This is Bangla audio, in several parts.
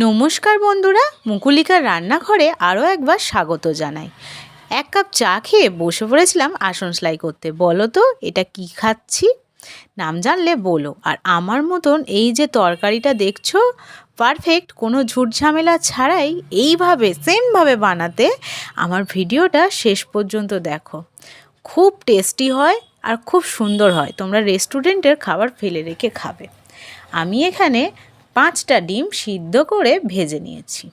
নমস্কার বন্ধুরা, মুকুলিকার রান্নাঘরে আরও একবার স্বাগত জানাই। এক কাপ চা খেয়ে বসে পড়েছিলাম আসন সেলাই করতে। বলো তো, এটা কি খাচ্ছি? নাম জানলে বলো। আর আমার মতন এই যে তরকারিটা দেখছ পারফেক্ট কোনো ঝুট ঝামেলা ছাড়াই এইভাবে সেমভাবে বানাতে আমার ভিডিওটা শেষ পর্যন্ত দেখো। খুব টেস্টি হয় আর খুব সুন্দর হয়। তোমরা রেস্টুরেন্টের খাবার ফেলে রেখে খাবে। আমি এখানে পাঁচটা ডিম সিদ্ধ করে ভেজে নিয়েছি।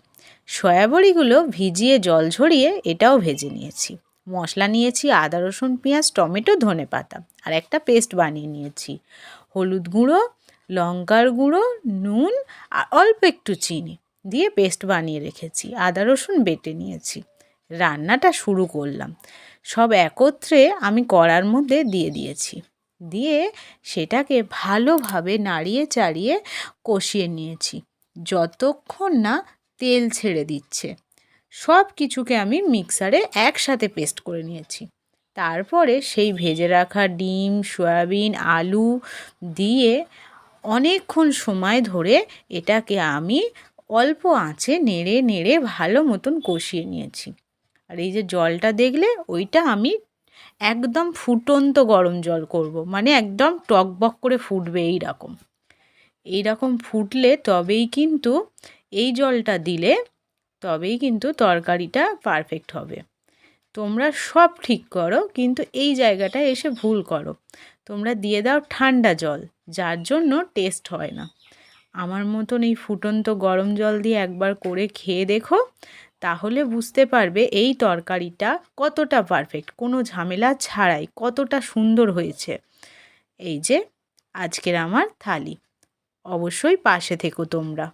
সয়াবড়িগুলো ভিজিয়ে জল ঝরিয়ে এটাও ভেজে নিয়েছি। মশলা নিয়েছি আদা, রসুন, পেঁয়াজ, টমেটো, ধনে পাতা আর একটা পেস্ট বানিয়ে নিয়েছি। হলুদ গুঁড়ো, লঙ্কার গুঁড়ো, নুন আর অল্প একটু চিনি দিয়ে পেস্ট বানিয়ে রেখেছি। আদা, রসুন বেটে নিয়েছি। রান্নাটা শুরু করলাম। সব একত্রে আমি কড়ার মধ্যে দিয়ে দিয়েছি। দিয়ে সেটাকে ভালোভাবে নাড়িয়ে চাড়িয়ে কষিয়ে নিয়েছি। যতক্ষণ না তেল ছেড়ে দিচ্ছে, সব কিছুকে আমি মিক্সারে একসাথে পেস্ট করে নিয়েছি। তারপরে সেই ভেজে রাখা ডিম, সয়াবিন, আলু দিয়ে অনেকক্ষণ সময় ধরে এটাকে আমি অল্প আঁচে নেড়ে নেড়ে ভালো মতন কষিয়ে নিয়েছি। আর এই যে জলটা দেখলে, ওইটা আমি একদম ফুটন্ত গরম জল করব। মানে একদম টকবক করে ফুটবে এই রকম এই রকম ফুটলে তবেই কিন্তু এই জলটা দিলে তবেই কিন্তু তরকারিটা পারফেক্ট হবে। তোমরা সব ঠিক করো, কিন্তু এই জায়গাটা এসে ভুল করো। তোমরা দিয়ে দাও ঠান্ডা জল, যার জন্য টেস্ট হয় না। আমার মতন এই ফুটন্ত গরম জল দিয়ে একবার করে খেয়ে দেখো। তাহলে বুঝতে পারবে এই তরকারিটা কতটা পারফেক্ট কোনো ঝামেলা ছাড়াই কতটা সুন্দর হয়েছে। এই যে, আজকের আমার থালি। অবশ্যই পাশে থেকো তোমরা।